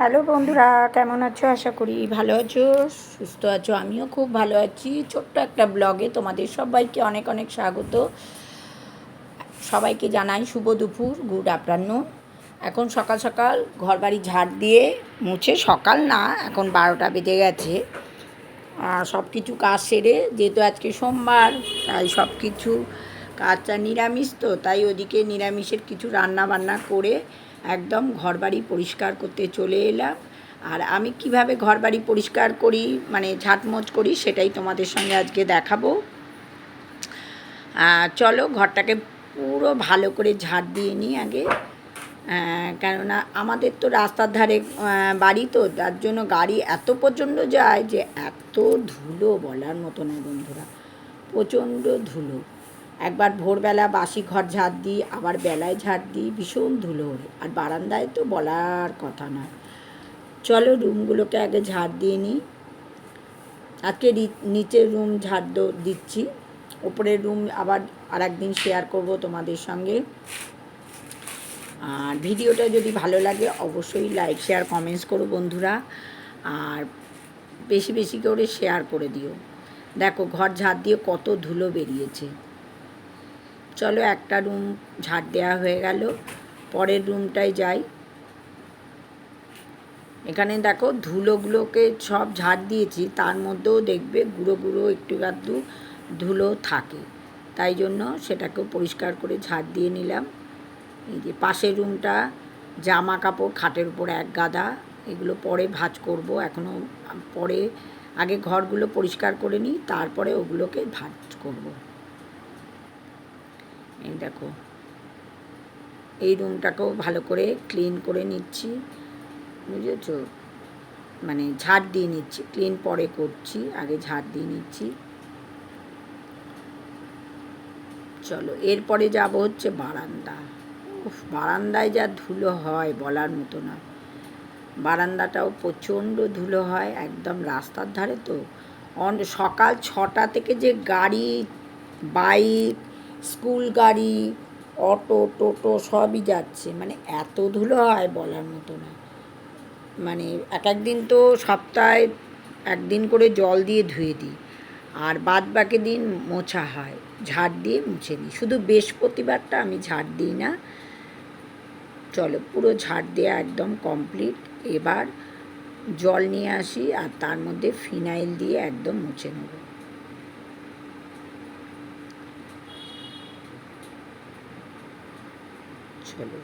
Hello বন্ধুরা, কেমন আছো? আশা করি ভালো আছো, সুস্থ আছো, আমিও খুব ভালো আছি। ছোট্ট একটা ব্লগে তোমাদের সবাইকে অনেক অনেক স্বাগত। সবাইকে জানাই শুভ দুপুর, গুড আফটারনুন। এখন সকাল সকাল ঘর বাড়ি ঝাড় দিয়ে মুছে, সকাল না, এখন বারোটা বেজে গেছে। সব কিছু কাজ সেরে, যেহেতু আজকে সোমবার, তাই সব কিছু কাজটা নিরামিষ তো, তাই ওদিকে নিরামিষের কিছু রান্না বান্না করে একদম ঘরবাড়ি পরিষ্কার করতে চলে এলাম। আর আমি কীভাবে ঘরবাড়ি পরিষ্কার করি মানে ঝাঁটমোচ করি, সেটাই তোমাদের সঙ্গে আজকে দেখাবো। চলো ঘরটাকে পুরো ভালো করে ঝাঁট দিয়ে নিই আগে। কেননা আমাদের তো রাস্তার ধারে বাড়ি তো, তার জন্য গাড়ি এত প্রচণ্ড যায় যে এত ধুলো বলার মতো নয় বন্ধুরা। প্রচণ্ড ধুলো। একবার ভোরবেলা বাসি ঘর ঝাড় দিই, আবার বেলায় ঝাড় দিই, ভীষণ ধুলো ওড়ে। আর বারান্দায় তো বলার কথা নয়। চলো রুমগুলোকে আগে ঝাড় দিয়ে নিই। আজকে নিচের রুম ঝাড় দিচ্ছি। ওপরের রুম আবার আর একদিন শেয়ার করব তোমাদের সঙ্গে। আর ভিডিওটা যদি ভালো লাগে অবশ্যই লাইক, শেয়ার, কমেন্টস করো বন্ধুরা। আর বেশি বেশি করে শেয়ার করে দিও। দেখো ঘর ঝাড় দিয়ে কত ধুলো বেরিয়েছে। চলো একটা রুম ঝাড় দেওয়া হয়ে গেল। পরের রুমটায় যাই। এখানে দেখো ধুলোগুলোকে সব ঝাড় দিয়েছি, তার মধ্যেও দেখবে গুঁড়ো গুঁড়ো একটু আধটু ধুলো থাকে। তাই জন্য সেটাকেও পরিষ্কার করে ঝাড় দিয়ে নিলাম। এই যে পাশের রুমটা জামা কাপড়, খাটের উপর এক গাদা, এগুলো পরে ভাজ করব। এখনও পরে আগে ঘরগুলো পরিষ্কার করে নিই, তারপরে ওগুলোকে ভাজ করব। এই দেখো। এই রুমটাকেও ভালো করে ক্লিন করে নিচ্ছি। বুঝেছ? মানে ঝাড় দিয়ে নিচ্ছি। ক্লিন পরে করছি, আগে ঝাড় দিয়ে নিচ্ছি। চলো, এরপরে যাব হচ্ছে বারান্দা। উফ, বারান্দায় যা ধুলো হয় বলার মতো না। বারান্দাটাও প্রচণ্ড ধুলো হয়, একদম রাস্তার ধারে তো। অন, সকাল ছটা থেকে যে গাড়ি, বাইক স্কুল গাড়ি, অটো, টোটো সবই যাচ্ছে। মানে এত ধুলো হয় বলার মতো না। মানে এক একদিন তো সপ্তাহে একদিন করে জল দিয়ে ধুয়ে দিই। আর বাদ বাকি দিন মোছা হয়। ঝাড় দিয়ে মুছে দিই। শুধু বৃহস্পতিবারটা আমি ঝাড় দিই না। চলো, পুরো ঝাড় দেওয়া একদম কমপ্লিট। এবার জল নিয়ে আসি আর তার মধ্যে ফিনাইল দিয়ে একদম মুছে নেব। চলো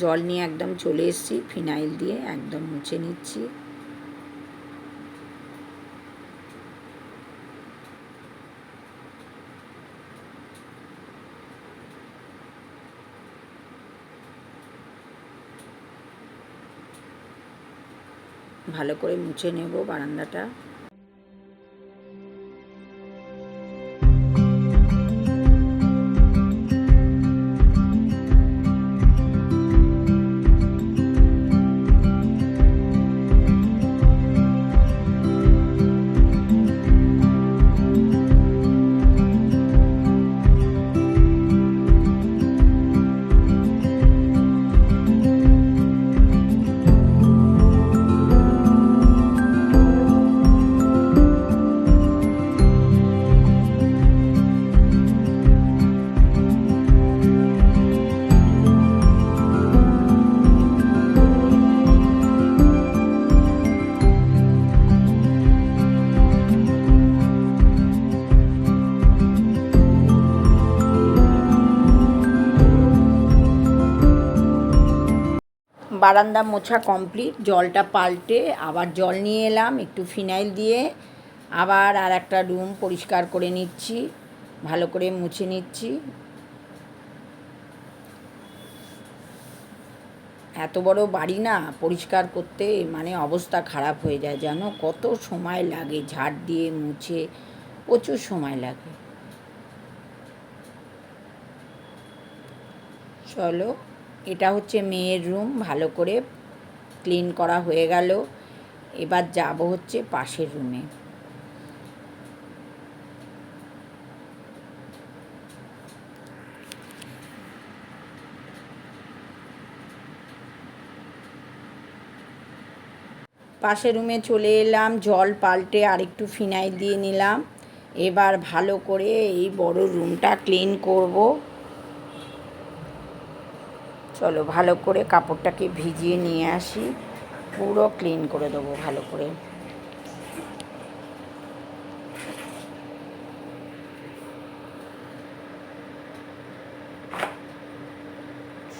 জল নিয়ে একদম চলে এসেছি, ফিনাইল দিয়ে একদম মুছে নিচ্ছি। ভালো করে মুছে নেব বারান্দাটা। বারান্দা মোছা কমপ্লিট, জলটা পাল্টে আবার জল নিয়ে এলাম, একটু ফিনাইল দিয়ে আবার আর একটা রুম পরিষ্কার করে নিচ্ছি, ভালো করে মুছে নিচ্ছি। এত বড় বাড়ি না পরিষ্কার করতে মানে অবস্থা খারাপ হয়ে যায় জানো? কত সময় লাগে ঝাড় দিয়ে মুছে, প্রচুর সময় লাগে। চলো এটা হচ্ছে মেয়ের রুম, ভালো করে ক্লিন করা হয়ে গেল। এবার যাব হচ্ছে পাশের রুমে। পাশের রুমে চলে এলাম, জল পাল্টে আরেকটু ফিনাইল দিয়ে নিলাম। এবার ভালো করে এই বড় রুমটা ক্লিন করব। চলো ভালো করে কাপড়টাকে ভিজিয়ে নিয়ে আসি। পুরো ক্লিন করে দেবো ভালো করে।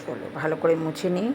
চলো ভালো করে মুছে নিই।